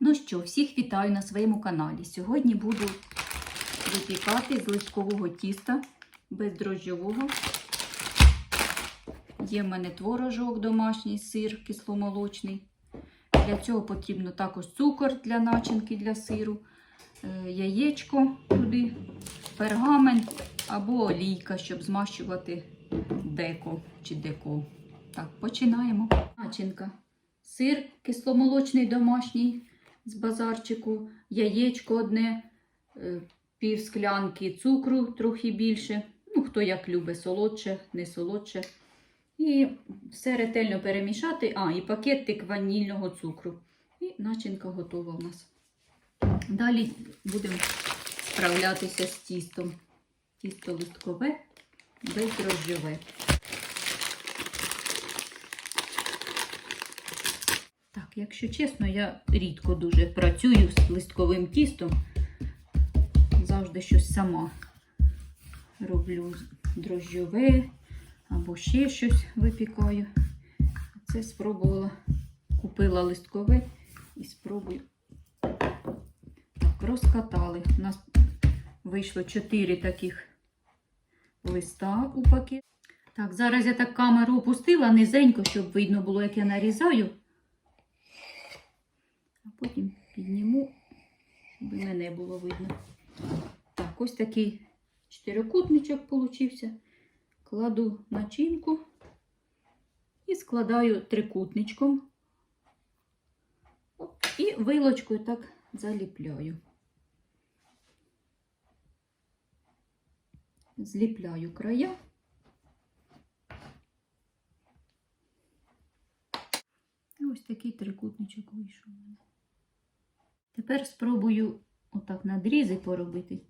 Ну що, всіх вітаю на своєму каналі. Сьогодні буду випікати з листкового тіста бездрожжєвого. Є в мене творожок домашній, сир кисломолочний. Для цього потрібно також цукор для начинки для сиру, е, яєчко туди, пергамент або олійка, щоб змащувати деко чи деко. Так, починаємо. Начинка. Сир кисломолочний домашній з базарчику, яєчко одне, е, пів склянки цукру, трохи більше. Ну, хто як любить, солодше, не солодше. І все ретельно перемішати. А, і пакетик ванільного цукру. І начинка готова у нас. Далі будемо справлятися з тістом. Тісто листкове, бездрожжєве. Якщо чесно, я рідко дуже працюю з листковим тістом. Завжди щось сама роблю дрожжове або ще щось випікаю. Це спробувала, купила листкове і спробую. Так, розкатали. У нас вийшло 4 таких листа у пакет. Так, зараз я так камеру опустила низенько, щоб видно було, як я нарізаю. А потім підніму, щоб і мене було видно. Так, ось такий чотирикутничок получився. Кладу начинку і складаю трикутничком. І вилочкою так заліпляю. Зліпляю края. Ось такий трикутничок вийшов у мене. Тепер спробую отак надрізи поробити.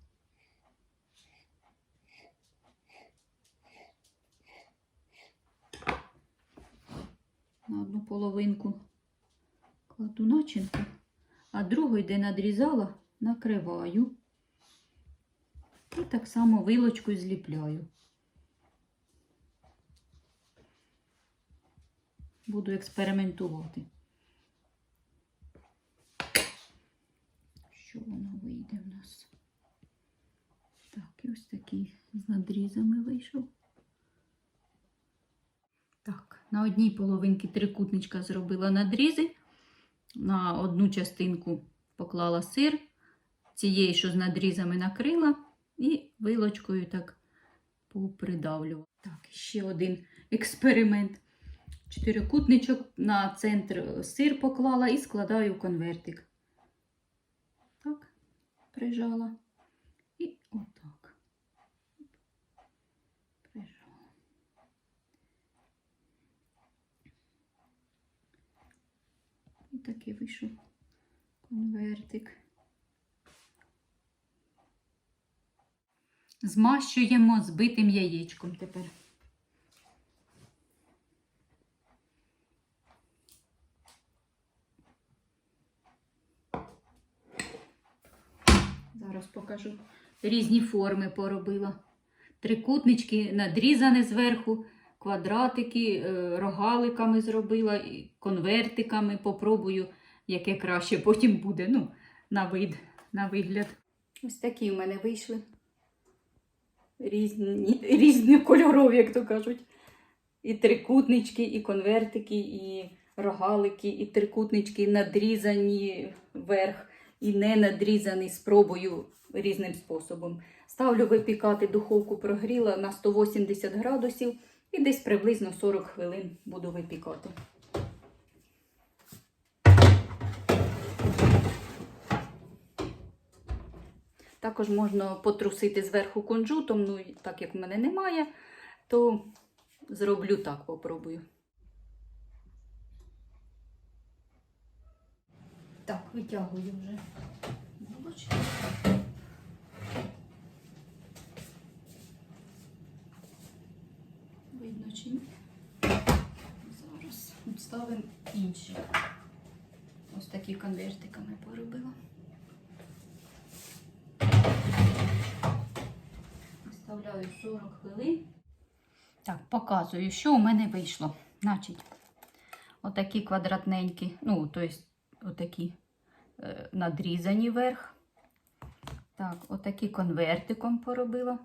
На одну половинку кладу начинку, а другий, де надрізала, накриваю. І так само вилочкою зліпляю. Буду експериментувати. Що воно вийде в нас? Так, і ось такий з надрізами вийшов. Так, на одній половинці трикутничка зробила надрізи. На одну частинку поклала сир, цієї, що з надрізами накрила, і вилочкою так попридавлювала. Так, ще один експеримент. Чотирикутничок на центр сир поклала і складаю конвертик. Прижала. І отак. Прижала. І такий вийшов конвертик. Змащуємо збитим яєчком тепер. Зараз покажу. Різні форми поробила. Трикутнички надрізані зверху, квадратики, е, рогаликами зробила, конвертиками. Попробую, яке краще потім буде. Ну, на вид, на вигляд. Ось такі в мене вийшли. Різні, різні кольорові, як то кажуть. І трикутнички, і конвертики, і рогалики, і трикутнички надрізані вверх і не надрізаний, спробую різним способом. Ставлю випікати духовку прогріла на 180 градусів і десь приблизно 40 хвилин буду випікати. Також можна потрусити зверху кунжутом, ну так як в мене немає, то зроблю так, попробую. Так, витягую вже булочки. Видно чи ні? Зараз обставимо інші. Ось такі конвертиками поробила. Виставляю 40 хвилин. Так, показую, що у мене вийшло. Значить, отакі квадратненькі, ну, тобто, отакі е, надрізані верх. Так, отакі конвертиком поробила.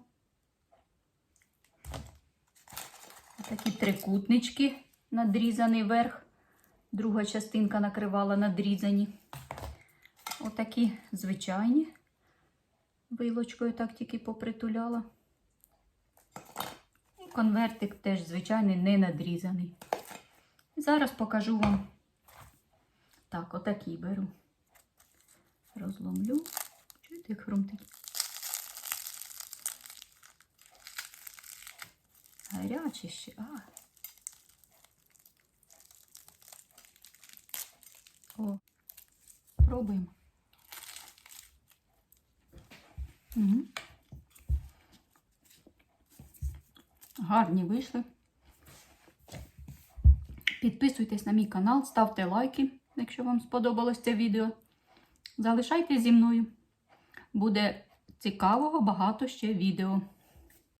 Такі трикутнички надрізаний верх. Друга частинка накривала надрізані. Отакі звичайні. Вилочкою так тільки попритуляла. І конвертик теж звичайний, не надрізаний. Зараз покажу вам. Так, отакий беру. Розломлю. Чуєте, як хрумтить? Гаряче ще. А. О, пробуємо. Угу. Гарні вийшли. Підписуйтесь на мій канал, ставте лайки, якщо вам сподобалось це відео. залишайте зі мною. Буде цікавого багато ще відео.